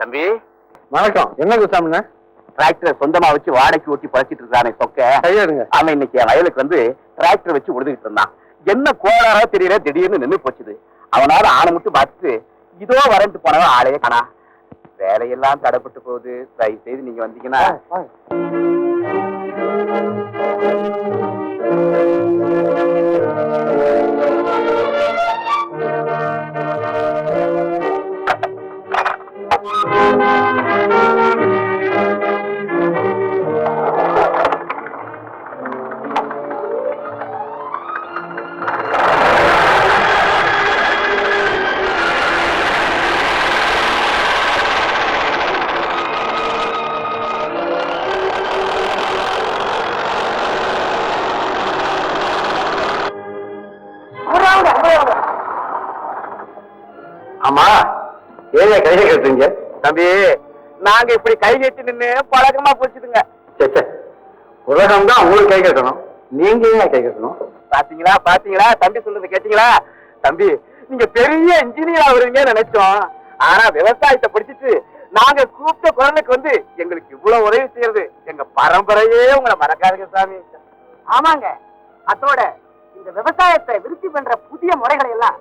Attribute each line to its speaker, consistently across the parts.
Speaker 1: தம்பி.
Speaker 2: வணக்கம். என்ன குசாமிண்ண
Speaker 1: டிராக்டரை சொந்தமா வச்சு வாடகைக்கு ஓட்டி பழச்சிட்டு இருக்கானே சொக்க.
Speaker 2: கையெடுங்க
Speaker 1: அவன் இன்னைக்கு வயலுக்கு வந்து டிராக்டர் வச்சு உழுதுகிட்டு இருந்தான். என்ன கோளாரா தெரியல திடீர்னு நின்னு போச்சுது. அவனால ஆணை மட்டும் பார்த்துட்டு இதோ வரன்ட்டு போனவன் ஆளையே காணா. வேலையெல்லாம் தடைப்பட்டு போகுது. தயவு செய்து நீங்க வந்தீங்கன்னா
Speaker 2: ஆமா. ஏன் கையை கட்டுறீங்க
Speaker 1: தம்பி. நாங்க இப்படி கை கட்டி நின்று பழக்கமா போச்சுதுங்க
Speaker 2: உலகம் தான் உங்களுக்கு கை கட்டணும். நீங்க ஏன் கை கட்டணும்?
Speaker 1: பாத்தீங்களா பாத்தீங்களா? தம்பி சொல்றது கேட்டீங்களா? தம்பி நீங்க பெரிய இன்ஜினியர் ஆகுறீங்க நினைச்சோம். ஆனா விவசாயத்தை படிச்சுட்டு நாங்க கூப்பிட்ட குழந்தைக்கு வந்து எங்களுக்கு இவ்வளவு உதவி செய்யறது எங்க பரம்பரையே உங்களை மறக்காதுங்க சாமி.
Speaker 3: ஆமாங்க. அதோட இந்த விவசாயத்தை விருத்தி பண்ற புதிய முறைகளை எல்லாம்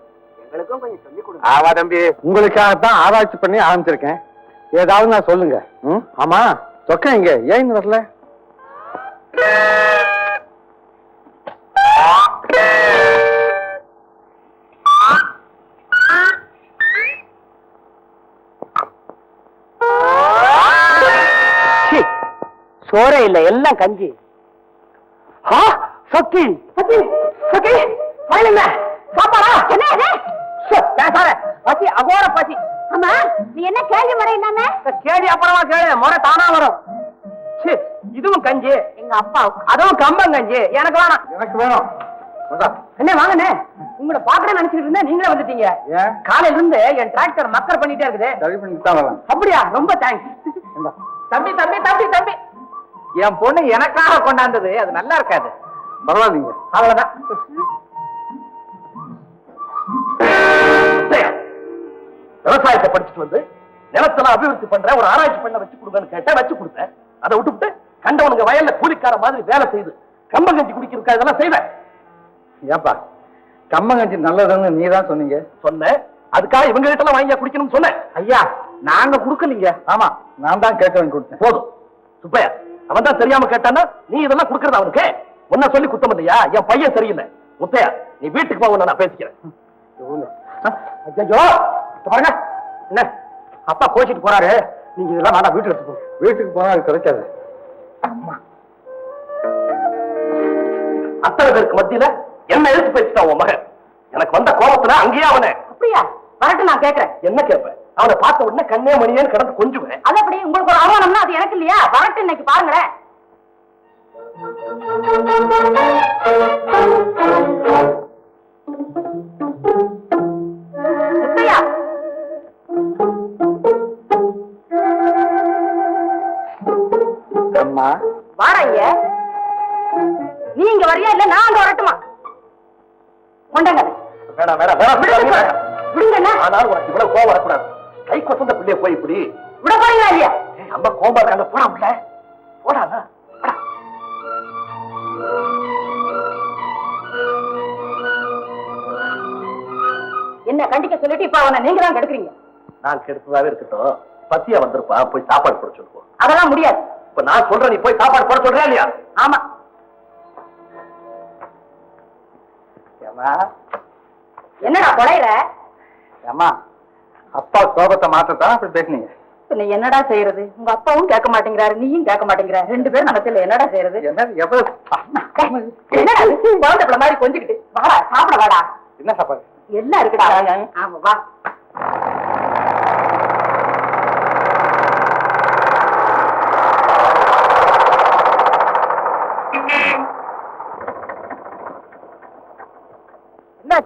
Speaker 3: எங்களுக்கும் கொஞ்சம் சொல்லி கொடுங்க.
Speaker 1: ஆமா தம்பி
Speaker 2: உங்களுக்காகத்தான் ஆராய்ச்சி பண்ணி ஆரம்பிச்சிருக்கேன். ஏதாவது நான் சொல்லுங்க. ம்? ஆமா சொக்க இங்க ஏன் வரல?
Speaker 3: சோறே இல்ல எல்லாம் கஞ்சி. சக்கி சக்கி சக்கி என்ன? சாப்பாடா? என்ன பேசாத. பசி அகோர பசி.
Speaker 4: ஆமா நீ என்ன கேள்வி முறை இல்லாம?
Speaker 3: கேள்வி அப்புறமா கேளு. முறை தானா வரும். இதுவும் கஞ்சி.
Speaker 4: எங்க அப்பா.
Speaker 3: அதுவும் கம்பம் கஞ்சி. எனக்கு வேணாம்.
Speaker 2: எனக்கு வேணும்.
Speaker 3: என்ன வாங்கண்ணே. உங்களை பாக்கணும் நினைச்சிட்டு இருந்தேன். நீங்களே வந்துட்டீங்க. காலையில இருந்து என் டிராக்டர் மக்கர் பண்ணிட்டே இருக்குது. அப்படியா? ரொம்ப தேங்க்ஸ். தம்பி தம்பி தம்பி தம்பி. என் பொண்ணு எனக்காக கொண்டாந்தது. அது நல்லா இருக்காது.
Speaker 2: பரவாயில்லைங்க.
Speaker 3: அவ்வளவுதான். விவசாயத்தை படிச்சுட்டு வந்து நிலத்தெல்லாம் அபிவிருத்தி பண்ற ஒரு ஆராய்ச்சி பண்ண வச்சு கொடுங்கன்னு கேட்டா வச்சு கொடுத்தேன். அதை விட்டுவிட்டு கண்டவனுங்க வயல்ல கூலிக்கார மாதிரி வேலை செய்து கம்பங்கஞ்சி குடிக்கிறதுக்கா இதெல்லாம் செய்வேன்.
Speaker 2: ஏப்பா கம்மங்கஞ்சி நல்லதுன்னு நீ தான் சொன்னீங்க?
Speaker 3: சொன்னேன். அதுக்காக இவங்க கிட்ட எல்லாம் வாங்கி குடிக்கணும்னு சொன்னேன். ஐயா நாங்க குடுக்கலீங்க.
Speaker 2: ஆமா. நான் தான் கேட்கவன் கொடுத்தேன்.
Speaker 3: போதும். சுப்பையா அவன் தான் தெரியாம கேட்டானா நீ இதெல்லாம் குடுக்கறது அவனுக்கு. உன்ன சொல்லி குத்தம் இல்லையா? என் பையன் சரியில்லை. முத்தையா நீ வீட்டுக்கு போ உன்னை நான் பேசிக்கிறேன். ஐயோ பாருங்க. என்ன? அப்பா கோச்சிட்டு போறாரு. நீங்க இதெல்லாம் வீட்டுக்கு எடுத்து போ
Speaker 2: வீட்டுக்கு போனா அது கிடைக்காது.
Speaker 3: அத்தனை பேருக்கு மத்தியில என்ன எழுத்து பேசிட்டான் உன் மகன்? எனக்கு வந்த கோபத்துல அங்கேயே அவனை.
Speaker 4: அப்படியா? வரட்டும் நான் கேக்குறேன்.
Speaker 3: என்ன கேட்பேன் அவனை பார்த்த உடனே கண்ணே மணியேன்னு கிடந்து கொஞ்சுவேன்.
Speaker 4: அது அப்படி உங்களுக்கு ஒரு அவமானம்னா அது எனக்கு இல்லையா? வரட்டும் இன்னைக்கு பாருங்களேன். முத்தையா,
Speaker 2: அம்மா.
Speaker 4: வாரைங்க. நீ இங்க வரியா இல்ல நான் அங்க வரட்டுமா? கொண்டங்க.
Speaker 3: வேணாம் வேணாம் வேணாம்.
Speaker 4: விடுங்கண்ணா.
Speaker 3: ஆனாலும் உனக்கு இவ்வளவு கோவம் வரக்கூடாது. கை கொசந்த பிள்ளைய போய் இப்படி.
Speaker 4: விட போறீங்களா இல்லையா?
Speaker 3: கோபம் இருக்காங்க. போடா உள்ள போடாதா போடா.
Speaker 4: என்ன கண்டிக்க சொல்லிட்டு இப்ப அவனை நீங்க தான் கெடுக்குறீங்க.
Speaker 3: நான் கெடுத்ததாவே இருக்கட்டும். பசியா வந்திருப்பா. போய் சாப்பாடு போட சொல்லுவோம்.
Speaker 4: அதெல்லாம் முடியாது.
Speaker 3: இப்ப நான் சொல்றேன் நீ போய் சாப்பாடு போட சொல்றியா இல்லையா?
Speaker 4: ஆமா. என்னடா கொலையிற
Speaker 2: ஏம்மா அப்பா கோபத்தை மாத்தத்தான் அப்படி பேசுனீங்க.
Speaker 4: பின்ன என்னடா செய்யறது? உங்க அப்பாவும் கேட்க மாட்டேங்கிறாரு நீயும் கேட்க மாட்டேங்கிற ரெண்டு பேரும் நடத்துல என்னடா செய்யறது? குழந்தை மாதிரி கொஞ்சிக்கிட்டு. வாடா சாப்பிட வாடா.
Speaker 2: என்ன சாப்பாடு?
Speaker 4: எல்லாம் இருக்குடா. ஆமா வா.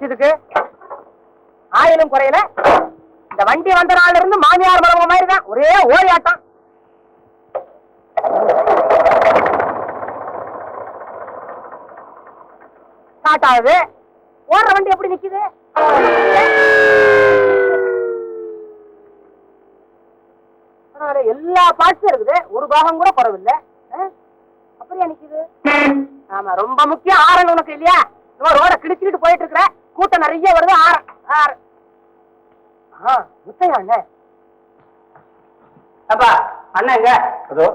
Speaker 3: என்னாச்சு ஆயிலும் குறையல. இந்த வண்டி வந்த நாள்ல இருந்து மாமியார் மரபு மாதிரி தான் ஒரே ஓரியாட்டம் ஸ்டார்ட் ஆகுது ஓடுற வண்டி எப்படி நிக்குது?
Speaker 5: எல்லா பார்ட்ஸும் இருக்குது. ஒரு பாகம் கூட குறவில்லை. அப்படியா நிக்குது? ஆமா ரொம்ப முக்கியம். ஆரங்க உனக்கு இல்லையா? ரோட கிழிச்சுக்கிட்டு போயிட்டு இருக்கிற. கூட்டம் நிறைய வருது. ஆரன் ஆரன் ஆ முத்தையா அண்ணன் அப்பா அண்ணன்
Speaker 2: அதோ.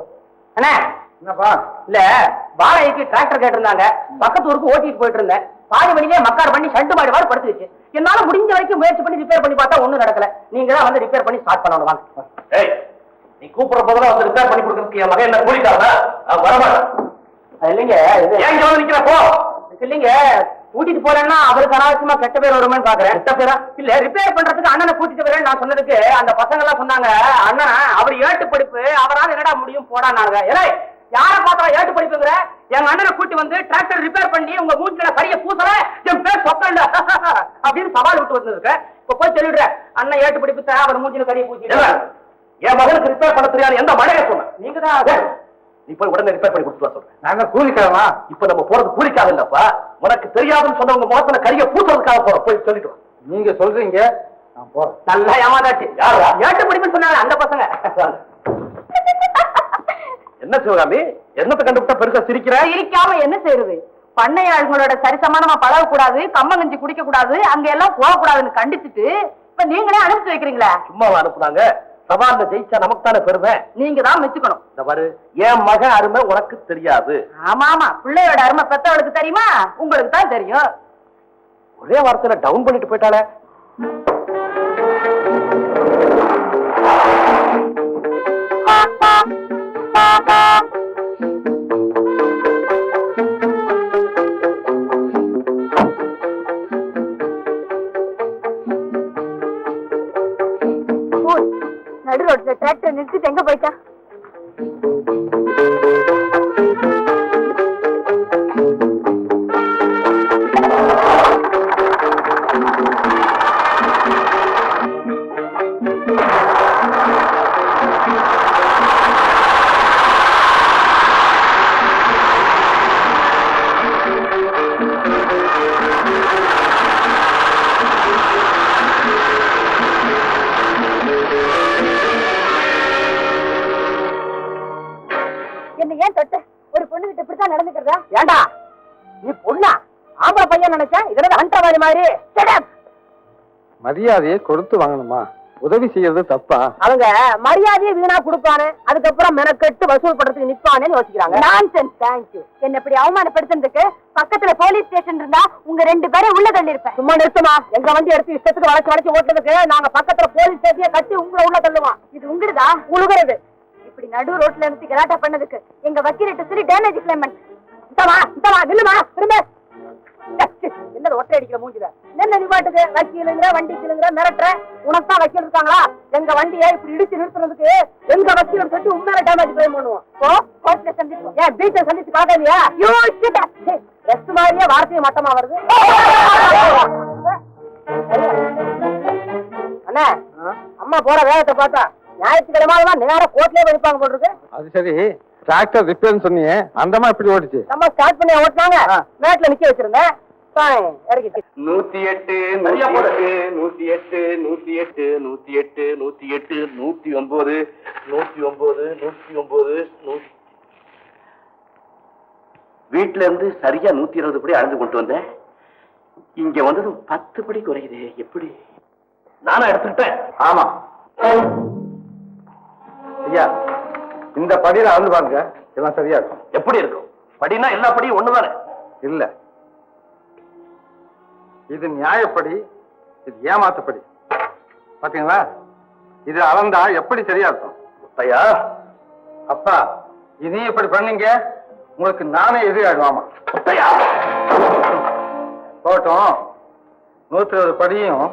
Speaker 5: அண்ணா.
Speaker 2: என்னப்பா?
Speaker 5: இல்ல வாழைக்கு டிராக்டர் கேட்டிருந்தாங்க. பக்கத்து ஊருக்கு ஓட்டிட்டு போயிட்டு இருந்தேன் பாதி வழியிலே மக்கார் பண்ணி ஷண்டு மாடி வாடு படுத்துருச்சு. என்னால முடிஞ்ச வரைக்கும் முயற்சி பண்ணி ரிப்பேர் பண்ணி பார்த்தா ஒண்ணும் நடக்கல. நீங்க தான் வந்து ரிப்பேர் பண்ணி ஸ்டார்ட் பண்ணணும். வாங்க.
Speaker 3: ஏய் நீ கூப்பிடுற போதெல்லாம் வந்து ரிப்பேர் பண்ணி கொடுக்கறதுக்கு என் மகன் என்ன கூலிக்காரனா வரமாட்டேன்.
Speaker 5: அது இல்லைங்க
Speaker 3: வந்து போ.
Speaker 5: இல்லைங்க கூட்டிட்டு போறேன்னா அவருக்கு அனாவசியமா கெட்ட பேர் வருமேன்னு பாக்குறேன். கெட்ட பேரா? இல்ல ரிப்பேர் பண்றதுக்கு அண்ணனை கூட்டிட்டு வரேன் நான் சொன்னதுக்கு அந்த பசங்க எல்லாம் சொன்னாங்க அண்ணன் அவர் ஏட்டு படிப்பு அவரால என்னடா முடியும்? போடானாங்க ஏலே யார பார்த்தா ஏட்டு படிப்புங்கிற? எங்க அண்ணனை கூட்டி வந்து டிராக்டர் ரிப்பேர் பண்ணி உங்க மூஞ்சில கரிய பூசல என் பேர் சொத்தண்ட அப்படின்னு சவால் விட்டு வந்திருக்க. இப்ப போய் சொல்லிடுற அண்ணன் ஏட்டு படிப்பு தர அவர் மூஞ்சில கரிய பூசி
Speaker 3: என் மகனுக்கு ரிப்பேர் பண்ண தெரியாது எந்த மழையை சொன்ன?
Speaker 5: நீங்க தான்
Speaker 3: நீ போய் உடனே ரிப்பேர் பண்ணி கொடுத்துட்டு வா சொல்றேன்.
Speaker 2: நாங்க கூலிக்கிழமா
Speaker 3: இப்ப நம்ம போறது கூலிக்காக இல்லப்பா. உனக்கு தெரியாதுன்னு சொன்னவங்க முகத்துல கரிய பூசுறதுக்காக போறோம். போய் சொல்லிட்டு.
Speaker 2: நீங்க சொல்றீங்க நான் போறேன்.
Speaker 5: நல்லா ஏமாதாச்சு? ஏட்டு படிப்புன்னு சொன்னாங்க அந்த பசங்க.
Speaker 3: என்ன சிவகாமி? என்னத்தை கண்டுபிட்டா பெருசா சிரிக்கிற?
Speaker 5: இருக்காம என்ன செய்யறது பண்ணையாளர்களோட சரிசமானமா பழக கூடாது கம்மங்கஞ்சி குடிக்க கூடாது அங்க எல்லாம் போக கூடாதுன்னு கண்டிச்சுட்டு இப்ப நீங்களே அனுப்பிச்சு வைக்கிறீங்களா.
Speaker 3: சும்மாவா அனுப்புனாங்க? சவால்ல ஜெயிச்சா நமக்கு தானே பெருமை?
Speaker 5: நீங்க தான் மெச்சுக்கணும்.
Speaker 3: இந்த பாரு என் மகன் அருமை உனக்கு தெரியாது.
Speaker 5: ஆமா ஆமா பிள்ளையோட அருமை பெத்தவளுக்கு தெரியுமா? உங்களுக்கு தான் தெரியும்.
Speaker 3: ஒரே வார்த்தையில டவுன் பண்ணிட்டு போயிட்டாளே.
Speaker 5: டிராக்டர் நிறுத்திட்டு எங்க போயிட்டா? ஆம்பளை பையன் நினைச்சேன் இதெல்லாம் அண்டவாளி மாதிரி? Shut up.
Speaker 2: மரியாதையை கொடுத்து வாங்கணுமா? உதவி செய்யறது தப்பா?
Speaker 5: அவங்க மரியாதையை வீணா கொடுப்பானே அதுக்கப்புறம் மெனக்கெட்டு வசூல் பண்றதுக்கு நிப்பானேன்னு யோசிக்கிறாங்க. நான்சென்ஸ் தேங்க்யூ என்ன இப்படி அவமானப்படுத்துறதுக்கு பக்கத்துல போலீஸ் ஸ்டேஷன் இருந்தா உங்க ரெண்டு பேரும் உள்ள தள்ளி இருப்பேன் சும்மா நிறுத்துமா? எங்க வண்டி எடுத்து இஷ்டத்துக்கு வளைச்சு வளைச்சு ஓட்டுறதுக்கு நாங்க பக்கத்துல போலீஸ் ஸ்டேஷனை கட்டி உங்களை உள்ள தள்ளுவோம். இது உங்களுதா? உழுகிறது. இப்படி நடு ரோட்ல இருந்து கலாட்டா பண்ணதுக்கு எங்க வக்கீலிட்ட சொல்லி டேமேஜ் கிளைமன் இந்தமா இந்தமா நில்லுமா? திரும்ப. என்னது ஒற்றை அடிக்கிற மூஞ்சில? என்ன நிப்பாட்டுக்கு. வக்கீலுங்கிற வண்டி கிளுங்கிற மிரட்டுற. உனக்கு தான் வக்கீல் இருக்காங்களா? எங்க வண்டியை இப்படி இடிச்சு நிறுத்துறதுக்கு எங்க வக்கீல் சொல்லி உண்மையில டேமேஜ் கிளைம் பண்ணுவோம். ஓ கோர்ட்ல சந்திப்போம். ஏன் பீச்சை சந்திச்சு காட்டாதியா யூ ஷிட் ரெஸ்ட் மாதிரியே வார்த்தையும் மட்டமா வருது. அண்ணா அம்மா போற வேகத்தை பார்த்தா ஞாயிற்றுக்கிழமை நேரா கோர்ட்லயே படிப்பாங்க போல் இருக்கு.
Speaker 2: அது சரி. டிராக்டர் ரிப்பேர்னு சொன்னியே அந்தமா இப்படி ஓடிச்சு.
Speaker 5: நம்ம ஸ்டார்ட் பண்ணி ஓட்டினாங்க. மேட்ல நிக்க வச்சிருந்தேன்.
Speaker 1: நூத்தி எட்டு
Speaker 3: சரியா
Speaker 1: நூத்தி
Speaker 3: போடு.
Speaker 1: எட்டு நூத்தி எட்டு நூத்தி எட்டு நூத்தி எட்டு நூத்தி ஒன்பது நூத்தி ஒன்பது நூத்தி ஒன்பது வீட்டுல இருந்து சரியா நூத்தி இருபது படி அளந்து கொண்டு வந்தேன். இங்க வந்தது பத்து படி குறையுது எப்படி?
Speaker 3: நானும் எடுத்துக்கிட்டேன்.
Speaker 2: ஆமா. ஐயா இந்த படியில அளந்து பாருங்க எல்லாம் சரியா இருக்கும்.
Speaker 3: எப்படி இருக்கும்? படினா எல்லா படியும் ஒண்ணுதானே?
Speaker 2: இல்ல. இது நியாயப்படி இது ஏமாத்தப்படி. பாத்தீங்களா? இது அளந்தா எப்படி சரியா இருக்கும்?
Speaker 3: ஐயா
Speaker 2: அப்பா இனி இப்படி பண்ணீங்க? உங்களுக்கு நானே எதிராடுவாமா
Speaker 3: முத்தையா?
Speaker 2: போகட்டும் நூத்தி இருபது படியும்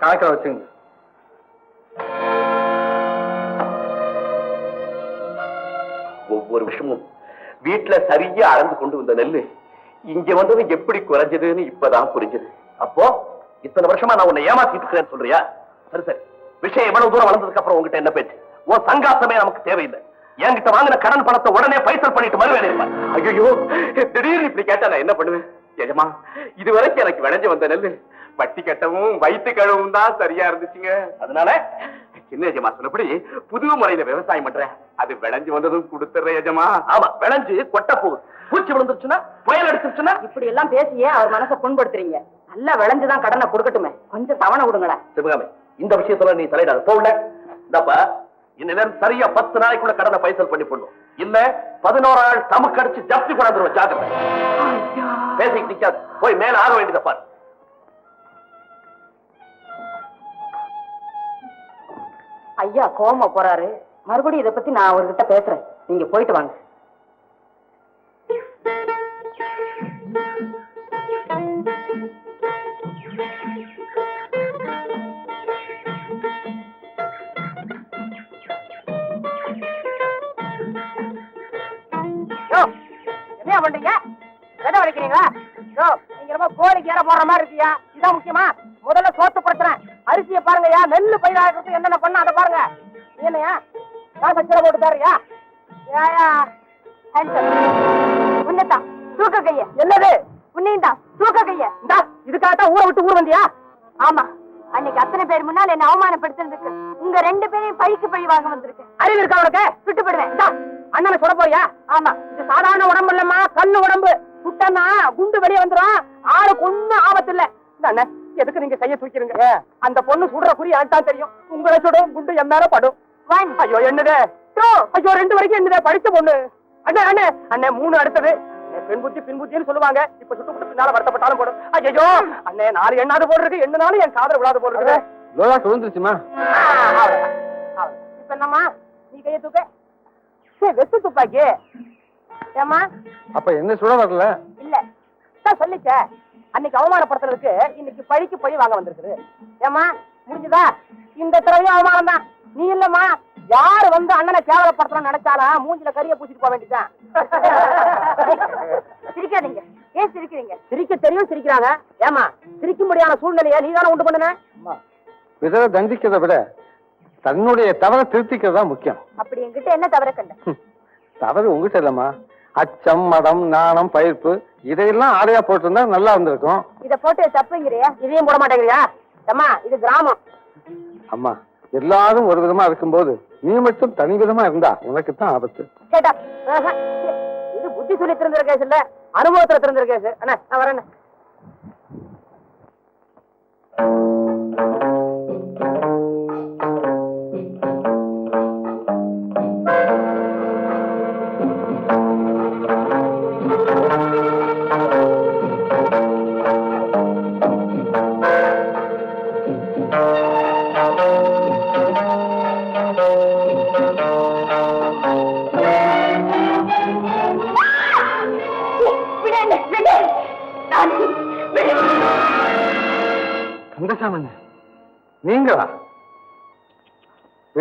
Speaker 2: கணக்கில் வச்சுங்க.
Speaker 1: ஒவ்வொரு விஷயமும் வீட்டுல சரியா அளந்து கொண்டு வந்த நெல்லு இங்க வந்தது எப்படி குறைஞ்சதுன்னு இப்பதான் புரிஞ்சது.
Speaker 3: அப்போ இத்தனை வருஷமா நான் உன்னை ஏமாத்திட்டு இருக்கிறேன்னு சொல்றியா? சரி சரி. விஷயம் எவ்வளவு தூரம் வளர்ந்ததுக்கு அப்புறம் உங்ககிட்ட என்ன பேச்சு? உன் சங்காசமே நமக்கு தேவையில்லை. என்கிட்ட வாங்கின கடன் பணத்தை உடனே பைசல் பண்ணிட்டு மறுவேலை இருப்பேன்
Speaker 1: ஐயோ திடீர்னு இப்படி கேட்டா நான் என்ன பண்ணுவேன்? எஜமா இது வரைக்கும் எனக்கு விளைஞ்சு வந்த நெல்லு வட்டி கட்டவும் வயிற்று கழுவும் தான் சரியா இருந்துச்சுங்க.
Speaker 3: அதனால
Speaker 1: சின்ன எஜமா சொன்னபடி புது முறையில விவசாயம் பண்றேன். அது விளைஞ்சு வந்ததும் கொடுத்துறேன் எஜமா.
Speaker 3: ஆமா விளைஞ்சு கொட்ட போகுது பூச்சி விழுந்துருச்சுன்னா புயல் அடிச்சிருச்சுன்னா?
Speaker 5: இப்படி எல்லாம் பேசியே அவர் மனசை புண்படுத்துறீங்க? நல்லா விளைஞ்சுதான் கடனை கொடுக்கட்டுமே. கொஞ்சம் தவணை விடுங்களேன்.
Speaker 3: சிவகாமி இந்த விஷயத்துல நீ தலையிடாத. போகல இந்தப்ப இனிமேல் சரியா பத்து நாளைக்குள்ள கடனை பைசல் பண்ணி போடணும். இல்ல பதினோரு நாள் தமக்கு அடிச்சு ஜப்தி கொண்டாந்துருவோம் ஜாக்கிரதை. பேசிக்கிட்டு நிக்காது. போய் மேல ஆக வேண்டியதை பாரு.
Speaker 5: ஐயா கோம போறாரு. மறுபடியும் இதை பத்தி நான் அவர்கிட்ட பேசுறேன். நீங்க போயிட்டு வாங்க. என்ன பண்றீங்க? விதை வளைக்கிறீங்களா யோ கோழிக்கு ஏற போடுற மாதிரி இருக்கியா? இதான் முக்கியமா. முதல்ல சோத்து படுத்துறேன். அரிசியை பாருங்கய்யா நெல்லு பயிராக என்னென்ன பண்ண அதை பாருங்க. என்னையா காசை கீழே போட்டு தர்றியா உன்னதான் தூக்க கைய. என்னது? உன்னையும் தான் தூக்க கைய. இந்தா இதுக்காகத்தான் ஊரை விட்டு ஊர் வந்தியா? ஆமா. அன்னைக்கு அத்தனை பேர் முன்னால் என்ன அவமானப்படுத்துறதுக்கு உங்க ரெண்டு பேரையும் பழிக்கு பழி வாங்க வந்திருக்கு அறிவு இருக்கா உனக்கு? விட்டு அண்ணனை சொல்ல போறியா? ஆமா. இது சாதாரண உடம்பு இல்லம்மா கண்ணு உடம்பு. சுட்டனா குண்டு வெளியே வந்துரும். ஆளுக்கு ஒண்ணும் ஆபத்து இல்ல அண்ணன் எதுக்கு நீங்க கைய தூக்கிறீங்க அந்த பொண்ணு சுடுற குறி எனக்கு தெரியும். உங்களை சுடும் குண்டு என் மேல படும். ஐயோ என்னது. ஐயோ ரெண்டு வரைக்கும் என்னது? படிச்ச பொண்ணு. அண்ணே அண்ணே அண்ணே மூணு அடுத்தது. அண்ணே, பெண் புத்தி பின் புத்தின்னு சொல்லுவாங்க. இப்ப சுட்டு புட்டு பின்னால வருத்தப்பட்டாலும் போடும். ஐயோ அண்ணே நாலு எண்ணாவது போடுறதுக்கு எண்ணாலும் என் காதல் விழாது
Speaker 2: லோலா
Speaker 5: இப்ப என்னம்மா? நீ கைய தூக்க. சே வெத்து துப்பாக்கி. ஏமா
Speaker 2: அப்ப என்ன சுட வரல?
Speaker 5: இல்ல. தான் சொல்லிச்சே அன்னைக்கு அவமானப்படுத்துறதுக்கு இன்னைக்கு பழிக்கு பழி வாங்க வந்திருக்குது. ஏமா முடிஞ்சுதா? இந்த தடவையும் அவமானம் தான். நீ இல்லம்மா யாரு வந்து அண்ணனை கேவலப்படுத்தணும் நினைச்சாலும் மூஞ்சில கரிய பூசிட்டு போக வேண்டியதான் சிரிக்காதீங்க. ஏன் சிரிக்கிறீங்க? சிரிக்க தெரியும் சிரிக்கிறாங்க. ஏமா சிரிக்க முடியாத சூழ்நிலையை நீ தானே உண்டு பண்ணுன?
Speaker 2: பிறரை தண்டிக்கிறதை விட தன்னுடைய தவறை திருத்திக்கிறது தான் முக்கியம்.
Speaker 5: அப்படி என்கிட்ட என்ன தவிர கண்ட.
Speaker 2: தவறு உங்ககிட்ட இல்லம்மா அச்சம் மடம் நாணம் பயிர்ப்பு இதையெல்லாம் ஆடையா போட்டிருந்தா நல்லா இருந்திருக்கும்.
Speaker 5: இத போட்டு தப்புங்கிறியா இதையும் போட மாட்டேங்கிறியா? அம்மா இது கிராமம்.
Speaker 2: அம்மா எல்லாரும் ஒரு விதமா இருக்கும்போது நீ மட்டும் தனி விதமா இருந்தா உனக்கு தான் ஆபத்து.
Speaker 5: இது புத்தி சொல்லி திறந்திருக்க கேஸ் இல்ல. அனுபவத்துல திறந்திருக்க கேஸ் அண்ணா நான் வரேன்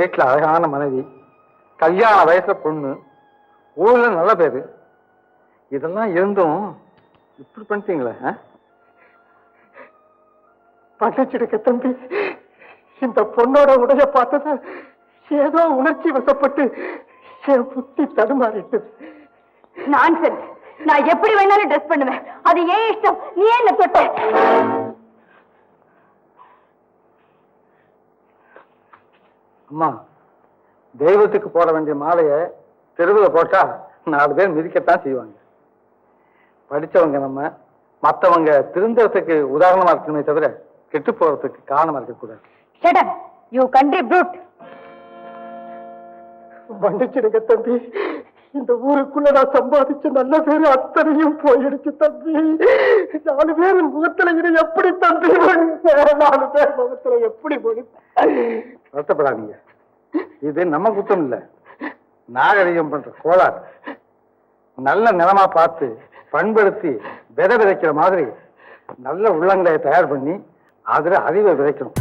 Speaker 2: வீட்டுல அழகான மனைவி கல்யாண வயசுல பொண்ணு ஊரில் நல்ல பேர். இதெல்லாம் இருந்தும் இப்படி பண்ணிட்டீங்களே
Speaker 3: பண்ணிச்சிருக்க தம்பி. இந்த பொண்ணோட உடைய பார்த்தத ஏதோ உணர்ச்சி வசப்பட்டு என் புத்தி தடுமாறிட்டு.
Speaker 5: சரி நான் எப்படி வேணாலும் ட்ரெஸ் பண்ணுவேன். அது ஏன் இஷ்டம்? நீ ஏன் என்ன தொட்ட?
Speaker 2: அம்மா தெய்வத்துக்கு போட வேண்டிய மாலையை தெருவில் போட்டா நாலு பேர் மிதிக்கத்தான் செய்வாங்க. படிச்சவங்க நம்ம மத்தவங்க திருந்தறதுக்கு உதாரணமா இருக்கணுமே தவிர கெட்டு போறதுக்கு காரணமா இருக்கக்கூடாது.
Speaker 5: You country brute.
Speaker 3: மன்னிச்சிடுங்க தம்பி. இந்த ஊருக்குள்ள நான் சம்பாதிச்ச நல்ல பேரு அத்தனையும் போயிடுச்சு தம்பி. நாலு பேர் முகத்துல இது எப்படி தம்பி? நாலு பேர் முகத்துல எப்படி
Speaker 2: வருத்தப்படாதீங்க. இது நம்ம குத்தம் இல்ல. நாகரிகம் பண்ற கோளாறு. நல்ல நிலமா பார்த்து பண்படுத்தி விதை விதைக்கிற மாதிரி நல்ல உள்ளங்களை தயார் பண்ணி அதுல அறிவை விதைக்கணும்.